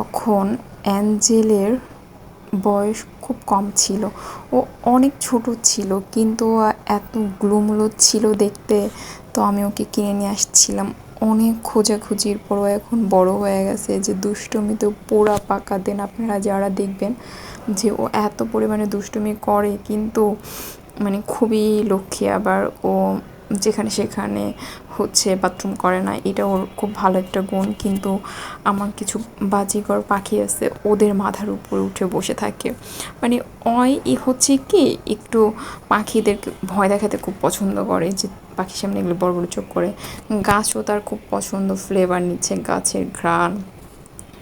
তখন অ্যাঞ্জেলের বয়স খুব কম ছিল। ও অনেক ছোট ছিল, কিন্তু এত গ্লুমুলো ছিল দেখতে, তো আমি ওকে কিনে নিয়ে আসছিলাম। অনেক খোঁজাখুঁজির পরও এখন বড় হয়ে গেছে যে দুষ্টুমিতে পোড়া পাকা দেন। আপনারা যারা দেখবেন যে, ও এত পরিমাণে দুষ্টুমি করে, কিন্তু মানে খুবই লক্ষ্মী আবার ও যেখানে সেখানে হচ্ছে বাথরুম করে না, এটা ওর খুব ভালো একটা গুণ। কিন্তু আমার কিছু বাজিকর পাখি আছে, ওদের মাথার উপরে উঠে বসে থাকে। মানে অয় ই হচ্ছে কি, একটু পাখিদেরকে ভয় দেখাতে খুব পছন্দ করে, যে পাখির সামনে এগুলো বড় বড় চোখ করে। গাছও তার খুব পছন্দ ফ্লেভার নিচ্ছে, গাছের ঘ্রাণ।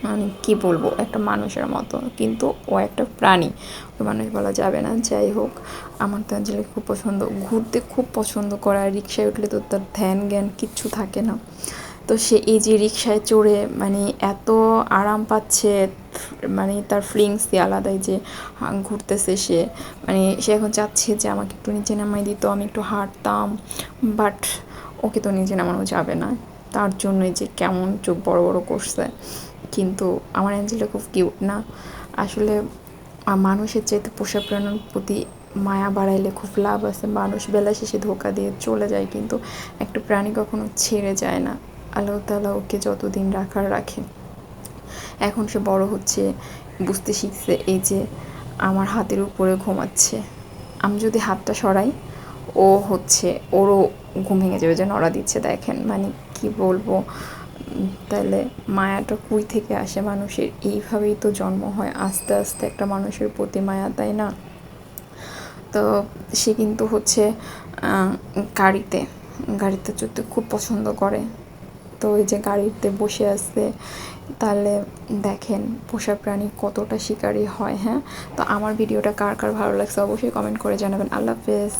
মানে কী বলব, একটা মানুষের মতো। কিন্তু ও একটা প্রাণী। ওই মানুষ বলা যাবে না। যাই হোক, আমার তো অ্যাঞ্জেলি খুব পছন্দ। ঘুরতে খুব পছন্দ করে। রিক্সায় উঠলে তো তার ধ্যান জ্ঞান কিচ্ছু থাকে না। তো সে এই যে রিক্সায় চড়ে মানে এত আরাম পাচ্ছে মানে তার ফিলিংসই আলাদাই যে ঘুরতেছে সে। মানে সে এখন চাচ্ছে যে, আমাকে একটু নিচে নামাই দিত, আমি একটু হাঁটতাম। বাট ওকে তো নিচে নামানো যাবে না। তার জন্যই যে কেমন চোখ বড় বড় করছে। কিন্তু আমার অ্যাঞ্জেলটা খুব কিউট না। আসলে মানুষের চাইতে পোষা প্রাণীর প্রতি মায়া বাড়াইলে খুব লাভ আছে। মানুষ বেলা শেষে ধোকা দিয়ে চলে যায়, কিন্তু একটা প্রাণী কখনো ছেড়ে যায় না। আল্লাহ তালা ওকে যতদিন রাখার রাখে এখন সে বড় হচ্ছে, বুঝতে শিখছে এই যে আমার হাতের উপরে ঘুমাচ্ছে। আমি যদি হাতটা সরাই, ও হচ্ছে, ওরও ঘুম ভেঙে যাবে যে নড়া দিচ্ছে। দেখেন মানে কি বলব? তাহলে মায়াটা কুই থেকে আসে মানুষের। এইভাবেই তো জন্ম হয়, আস্তে আস্তে একটা মানুষের প্রতি মায়া, তাই না? তো সে কিন্তু হচ্ছে গাড়িতে গাড়িতে চড়তে খুব পছন্দ করে। তো ওই যে গাড়িতে বসে আছে, তাহলে দেখেন পোষা প্রাণী কতটা শিকারী হয় হ্যাঁ? তো আমার ভিডিওটা কার কার ভালো লাগছে অবশ্যই কমেন্ট করে জানাবেন। আল্লাহ হাফেজ।